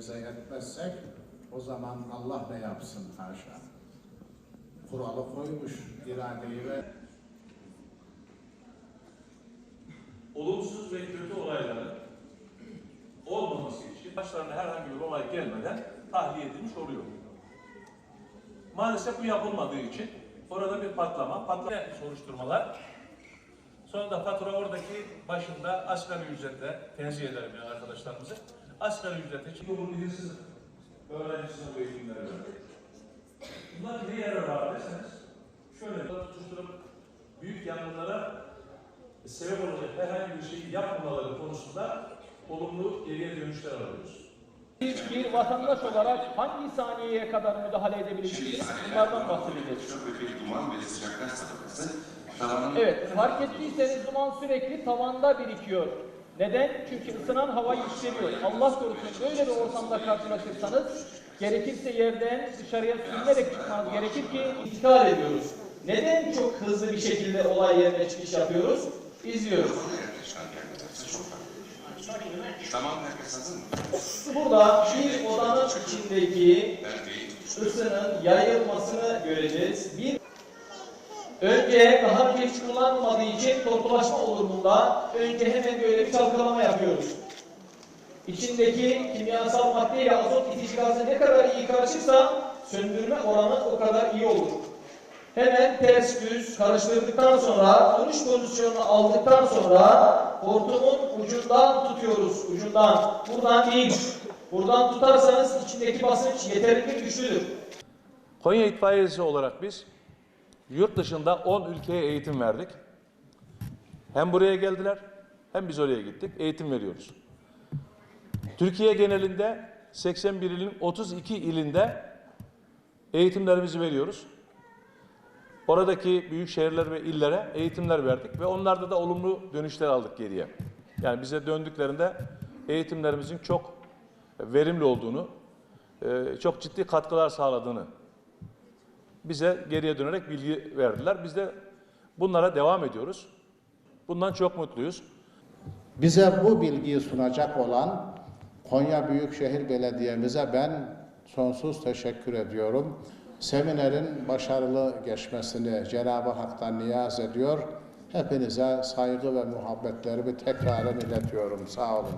revize etmezsek o zaman Allah ne yapsın haşa. Kuralı koymuş iradeyi ve olumsuz ve kötü olayların olmaması için başlarına herhangi bir olay gelmeden tahliye edilmiş oluyor. Maalesef bu yapılmadığı için orada bir patlama, patlama soruşturmalar. Sonra da fatura oradaki başında asgari ücretle tenzih ederim yani arkadaşlarımızı. Asgari ücrete çünkü bunun hırsız öğrencisine bu eğitimleri verdi. Bunlar ne yarar var deseniz şöyle tutuşturup büyük yangınlara sebep olacak herhangi bir şeyi yapmamaları konusunda olumlu geriye dönüşler alıyoruz. Biz bir vatandaş olarak hangi saniyeye kadar müdahale edebiliriz? Bunlardan bahsedeceğiz. Çok büyük bir duman ve sıcak gaz tabakası tavanın Evet, fark ettiyseniz duman sürekli tavanda birikiyor. Neden? Çünkü ısınan hava yükseliyor. Allah korusun böyle bir ortamda karşılaşırsanız gerekirse yerden dışarıya sürünerek çıkmanız gerekir ki intikal ediyoruz. Neden çok hızlı bir şekilde olay yerine çıkış yapıyoruz? İzliyoruz. Tamam? Burada bir odanın içindeki ısının yayılmasını göreceğiz. Bir Önce daha önce hiç kullanılmadığı için tortulaşma olur bunda. Önce hemen böyle bir çalkalama yapıyoruz. İçindeki kimyasal madde ile azot itici gazı ne kadar iyi karışırsa söndürme oranı o kadar iyi olur. Hemen ters düz karıştırdıktan sonra dönüş pozisyonunu aldıktan sonra hortumun ucundan tutuyoruz. Ucundan. Buradan değil. Buradan tutarsanız içindeki basınç yeterince güçlüdür. Konya İtfaiyesi olarak biz yurt dışında 10 ülkeye eğitim verdik. Hem buraya geldiler hem biz oraya gittik. Eğitim veriyoruz. Türkiye genelinde 81 ilin 32 ilinde eğitimlerimizi veriyoruz. Oradaki büyük şehirler ve illere eğitimler verdik ve onlarda da olumlu dönüşler aldık geriye. Yani bize döndüklerinde eğitimlerimizin çok verimli olduğunu, e, çok ciddi katkılar sağladığını bize geriye dönerek bilgi verdiler. Biz de bunlara devam ediyoruz. Bundan çok mutluyuz. bize bu bilgiyi sunacak olan Konya Büyükşehir Belediye'mize ben sonsuz teşekkür ediyorum. Seminerin başarılı geçmesini Cenab-ı Hak'tan niyaz ediyor. Hepinize saygı ve muhabbetlerimi tekraren iletiyorum. Sağ olun.